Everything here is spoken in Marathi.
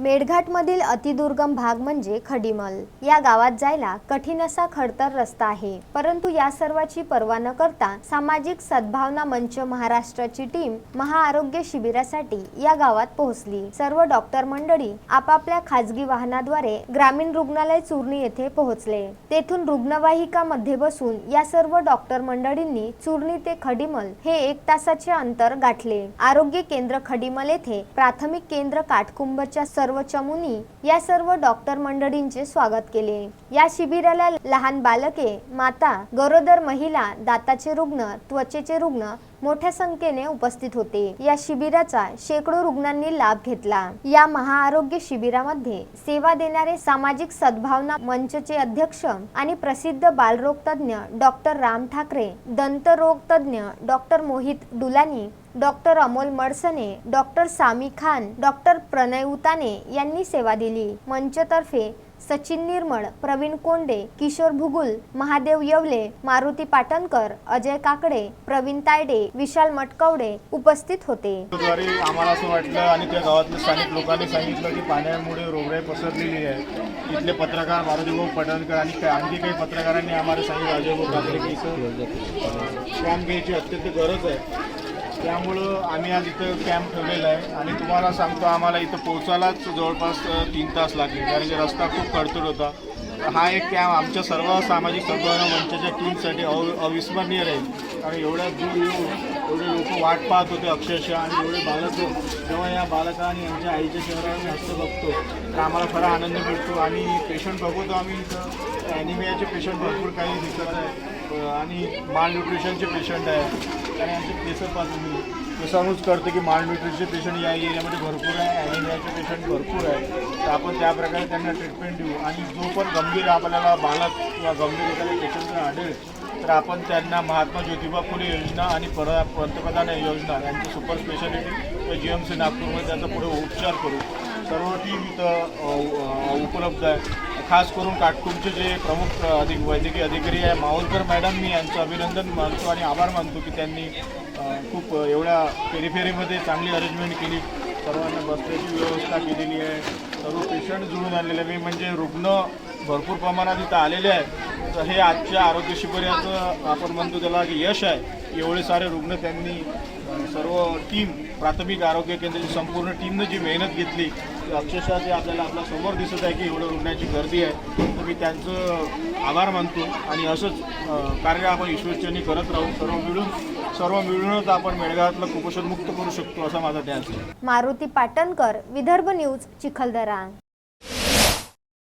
मेळघाटमधील अतिदुर्गम भाग म्हणजे खडीमल. या गावात जायला कठीण असा खडतर रस्ता आहे. परंतु या सर्वाची पर्वा न करता सामाजिक सद्भावना मंच महाराष्ट्राची टीम महाआरोग्य शिबिरासाठी या गावात पोहोचली. सर्व डॉक्टर मंडळी आपापल्या खाजगी वाहनाद्वारे ग्रामीण रुग्णालय चूर्णी येथे पोहोचले. तेथून रुग्णवाहिका मध्ये बसून या सर्व डॉक्टर मंडळींनी चूर्णी ते खडीमल हे एक तासाचे अंतर गाठले. आरोग्य केंद्र खडीमल येथे प्राथमिक केंद्र काटकुंबच्या सर्व चमुनी या सर्व डॉक्टर मंडळींचे स्वागत केले. या शिबिराला लहान बालके माता गरोदर महिला दाताचे रुग्ण त्वचेचे रुग्ण मोठ्या संख्येने उपस्थित होते. या शिबिराचा शेकडो रुग्णांनी लाभ घेतला. या महाआरोग्य शिबिरामध्ये सेवा देणारे सामाजिक सद्भावना मंचचे अध्यक्ष आणि प्रसिद्ध बालरोग तज्ज्ञ डॉक्टर राम ठाकरे दंतरोग तज्ज्ञ doctor Mohit Dulani doctor Amol Madsane doctor Sami Khan doctor Pranay Utane यांनी सेवा दिली. मंचतर्फे सचिन निर्मळ प्रवीण कोंडे किशोर भुगुल महादेव येवले मारुती पाटणकर अजय काकडे प्रवीण तायडे विशाल मटकवडे उपस्थित होते. आम्हाला असं वाटलं आणि त्या गावातल्या स्थानिक लोकांनी सांगितलं की पाण्यामुळे रोगराई पसरलेली आहे. इथले पत्रकार मारुतीभाऊ पटणकर आणि आणखी काही पत्रकारांनी आम्हाला सांगितलं अजय भाऊ काकडे की इथं काम घ्यायची अत्यंत गरज आहे. त्यामुळं आम्ही आज इथं कॅम्प ठेवलेला आहे. आणि तुम्हाला सांगतो आम्हाला इथं पोहोचायलाच जवळपास तीन तास लागले. कारण की रस्ता खूप खडतर होता. हा एक कॅम्प आमच्या सर्व सामाजिक सद्भावना मंचाच्या टीमसाठी अव अविस्मरणीय राहील कारण एवढ्या दूर येऊन एवढे लोक वाट पाहत होते अक्षरशः आणि एवढे बालक हो-, जेव्हा या बालका आणि आमच्या आईच्या शहरावर हस्त बघतो तर आम्हाला खरा आनंद मिळतो. आणि पेशंट बघतो आम्ही इथं ॲनिमियाचे पेशंट भरपूर काही दिसत आहे. आणि माल न्यूट्रिशनचे पेशंट आहे. आणि आमचे केसं पाहतो मी. केसावरूनच कळतं की माल न्यूट्रिशनचे पेशंट या एरियामध्ये भरपूर आहे. ॲनिमियाचे पेशंट भरपूर आहे. तर आपण त्या प्रकारे त्यांना ट्रीटमेंट देऊ आणि जो पण गंभीर आपल्याला बालक किंवा गंभीर एखाद्या पेशंट आढळेल तर आपण त्यांना महात्मा ज्योतिबा फुले योजना आणि पर पंतप्रधान योजना यांची super speciality G M C नागपूरमध्ये त्यांचा पुढे उपचार करू. सर्व टीम इथं उपलब्ध आहे. खास करून काटकुमचे जे प्रमुख अधिक वैद्यकीय अधिकारी आहे मावलकर मॅडम मी यांचं अभिनंदन मानतो आणि आभार मानतो की त्यांनी खूप एवढ्या फेरीफेरीमध्ये चांगली अरेंजमेंट केली. सर्वांना बसण्याची व्यवस्था केलेली आहे. सर्व पेशंट जुळून आलेले आहे. मी म्हणजे रुग्ण भरपूर प्रमाणात इथं आलेले आहेत. तर हे आजच्या आरोग्य शिबिराचं आपण म्हणतो त्याला की यश आहे. एवढे सारे रुग्ण त्यांनी सर्व टीम प्राथमिक आरोग्य केंद्राची संपूर्ण टीमनं जी मेहनत घेतली अक्षरशः जे आपल्याला आपल्यासमोर दिसत आहे की एवढं रुग्णाची गर्दी आहे तर मी त्यांचं आभार मानतो आणि असंच कार्य आपण ईश्वरचरणी करत राहू सर्व मिळून सर्व मिळूनच आपण मेळगावातलं कुपोषण मुक्त करू शकतो असा माझा ध्यास आहे. मारुती पाटणकर विदर्भ न्यूज चिखलदरा.